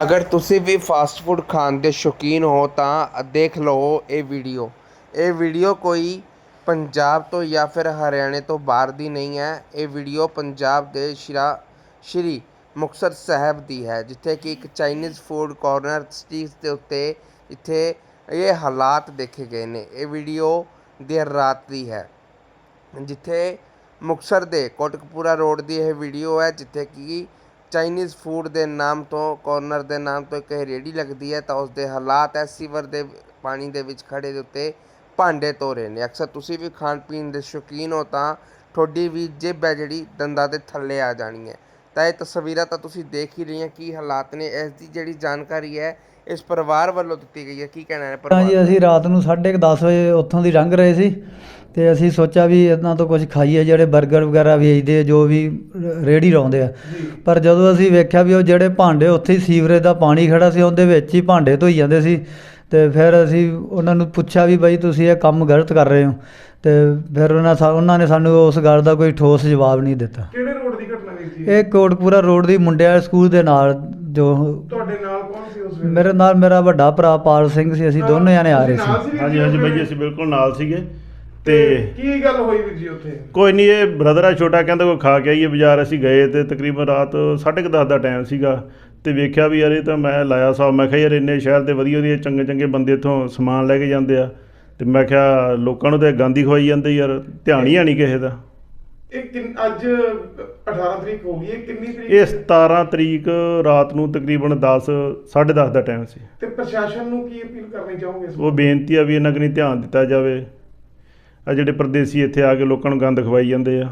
ਅਗਰ ਤੁਸੀਂ ਵੀ fast food ਖਾਣ ਦੇ ਸ਼ੌਕੀਨ ਹੋ ਤਾਂ ਦੇਖ ਲਓ ਇਹ ਵੀਡੀਓ ਇਹ ਵੀਡੀਓ ਕੋਈ ਪੰਜਾਬ ਤੋਂ ਜਾਂ ਫਿਰ ਹਰਿਆਣੇ ਤੋਂ ਬਾਹਰ ਦੀ ਨਹੀਂ ਹੈ। ਇਹ ਵੀਡੀਓ ਪੰਜਾਬ ਦੇ ਸ਼ਰਾ, ਸ਼੍ਰੀ ਮੁਕਤਸਰ ਸਾਹਿਬ ਦੀ ਹੈ, ਜਿੱਥੇ ਕਿ ਇੱਕ ਚਾਈਨੀਜ਼ ਫੂਡ ਕਾਰਨਰ ਸਟੀਕਸ ਦੇ ਉੱਤੇ ਇੱਥੇ ਇਹ ਹਾਲਾਤ ਦੇਖੇ ਗਏ ਨੇ। ਇਹ ਵੀਡੀਓ ਦੇਰ ਰਾਤ ਦੀ ਹੈ, ਜਿੱਥੇ ਮੁਕਤਸਰ ਦੇ ਕੋਟਕਪੂਰਾ ਰੋਡ ਦੀ ਇਹ ਵੀਡੀਓ ਹੈ, ਜਿੱਥੇ ਕਿ ਚਾਈਨੀਜ਼ ਫੂਡ ਦੇ ਨਾਮ ਤੋਂ ਕੋਰਨਰ ਦੇ ਨਾਮ ਤੋਂ ਇੱਕ ਇਹ ਰੇਹੜੀ ਲੱਗਦੀ ਹੈ, ਤਾਂ ਉਸ ਦੇ ਹਾਲਾਤ ਹੈ, ਸੀਵਰ ਦੇ ਪਾਣੀ ਦੇ ਵਿੱਚ ਖੜੇ ਦੇ ਉੱਤੇ ਭਾਂਡੇ ਧੋ ਰਹੇ ਨੇ। ਅਕਸਰ ਤੁਸੀਂ ਵੀ ਖਾਣ ਪੀਣ ਦੇ ਸ਼ੌਕੀਨ ਹੋ ਤਾਂ ਤੁਹਾਡੀ ਵੀ ਜਿੱਬ ਹੈ ਜਿਹੜੀ ਦੰਦਾਂ ਦੇ ਥੱਲੇ ਆ ਜਾਣੀ ਹੈ। ਤਾਂ ਇਹ ਤਸਵੀਰਾਂ ਤਾਂ ਤੁਸੀਂ ਦੇਖ ਹੀ ਰਹੀਆਂ, ਕੀ ਹਾਲਾਤ ਨੇ, ਇਸ ਦੀ ਜਿਹੜੀ ਜਾਣਕਾਰੀ ਹੈ, ਇਸ ਪਰਿਵਾਰ ਵੱਲੋਂ ਦਿੱਤੀ ਗਈ ਹੈ, ਕੀ ਕਹਿਣਾ ਹੈ ਪਰਿਵਾਰ? ਜੀ ਅਸੀਂ ਰਾਤ ਨੂੰ 10:30 ਵਜੇ ਉੱਥੋਂ ਦੀ ਲੰਘ ਰਹੇ ਸੀ। ਤੇ ਅਸੀਂ ਸੋਚਿਆ ਵੀ ਇਹਨਾਂ ਤੋਂ ਕੁਝ ਖਾਈਏ ਜਿਹੜੇ 버ਗਰ ਵਗੈਰਾ ਵੇਚਦੇ ਆ, ਜੋ ਵੀ ਰ- ਰੇਹੜੀ ਲਾਉਂਦੇ ਆ। ਪਰ ਜਦੋਂ ਅਸੀਂ ਵੇਖਿਆ ਵੀ ਉਹ ਜਿਹੜੇ ਭਾਂਡੇ ਉੱਥੇ ਹੀ ਸੀਵਰੇਜ ਦਾ ਪਾਣੀ ਖੜਾ ਸੀ ਉਹਦੇ ਵਿੱਚ ਹੀ ਭਾਂਡੇ ਧੋਈ ਜਾਂਦੇ ਸੀ। ਤੇ ਫਿਰ ਅਸੀਂ ਉਹਨਾਂ ਨੂੰ ਪੁੱਛਿਆ ਵੀ ਬਾਈ ਤੁਸੀਂ ਇਹ ਕੰਮ ਗਲਤ ਕਰ ਰਹੇ ਹੋ। ਤੇ ਫਿਰ ਉਹਨਾਂ ਸਾ- ਉਹਨਾਂ ਨੇ ਸਾਨੂੰ ਉਸ ਗੱਲ ਦਾ ਕੋਈ ਠੋਸ ਜਵਾਬ ਨਹੀਂ ਦਿੱਤਾ। ਕਿਹੜੇ ਰੋਡ ਦੀ ਘਟਨਾ ਵੀਰ ਜੀ ਇਹ ਕੋਟਪੂਰਾ ਰੋਡ ਦੀ ਮੁੰਡਿਆਂ ਵਾਲੇ ਸਕੂਲ ਦੇ ਨਾਲ ਜੋ ਤੁਹਾਡੇ ਨਾਲ ਕੌਣ ਸੀ ਉਸ ਵੇਲੇ? ਮੇਰੇ ਨਾਲ ਮੇਰਾ ਵੱਡਾ ਭਰਾ ਪਾਲ ਸਿੰਘ ਸੀ ਅਸੀਂ ਦੋਨੋਂ ਜਣੇ ਆ ਰਹੇ ਸੀ। ਹਾਂਜੀ ਹਾਂਜੀ ਬਾਈ? ਅਸੀਂ ਬਿਲਕੁਲ ਨਾਲ ਸੀਗੇ। ਤੇ ਤੇ ਕੀ ਗੱਲ ਹੋਈ ਵੀਰ ਜੀ ਉੱਥੇ? ਕੋਈ ਨਹੀਂ ਇਹ ਬ੍ਰਦਰ ਆ ਛੋਟਾ ਕਹਿੰਦਾ ਕੋਈ ਖਾ ਕੇ ਆਈਏ ਬਾਜ਼ਾਰ ਅਸੀਂ ਗਏ ਤੇ ਤਕਰੀਬਨ ਰਾਤ 10:30 ਦਾ ਟਾਈਮ ਸੀਗਾ ਤੇ ਵੇਖਿਆ ਵੀ ਯਾਰ ਇਹ ਤਾਂ ਮੈਂ ਲਾਇਆ ਸਾਹਿਬ ਮੈਂ ਕਿਹਾ ਯਾਰ ਇੰਨੇ ਸ਼ਹਿਰ ਦੇ ਵਧੀਆ ਵਧੀਆ ਚੰਗੇ ਚੰਗੇ ਬੰਦੇ ਇੱਥੋਂ ਸਮਾਨ ਲੈ ਕੇ ਜਾਂਦੇ ਆ। ਤੇ ਮੈਂ ਕਿਹਾ ਲੋਕਾਂ ਨੂੰ ਤੇ ਗਾਂਦੀ ਖਵਾਈ ਜਾਂਦੇ ਯਾਰ ਧਿਆਨ ਹੀ ਨਹੀਂ ਕਿਸੇ ਦਾ। ਇਹ ਕਿੰਨ ਅੱਜ 18 ਤਰੀਕ ਹੋ ਗਈ ਇਹ ਕਿੰਨੀ ਤਰੀਕ? ਇਹ 17 ਤਰੀਕ ਰਾਤ ਨੂੰ ਤਕਰੀਬਨ 10 10:30 ਦਾ ਟਾਈਮ ਸੀ। ਤੇ ਪ੍ਰਸ਼ਾਸਨ ਨੂੰ ਕੀ ਅਪੀਲ ਕਰਨੀ ਚਾਹੋਗੇ ਇਸ ਉਹ ਬੇਨਤੀ ਆ ਵੀ ਇਹਨਾਂ ਕਨੀ ਧਿਆਨ ਦਿੱਤਾ ਜਾਵੇ। ਆ ਜਿਹੜੇ ਪਰਦੇਸੀ ਇੱਥੇ ਆ ਕੇ ਲੋਕਾਂ ਨੂੰ ਗੰਦ ਖਵਾਈ ਜਾਂਦੇ ਆ।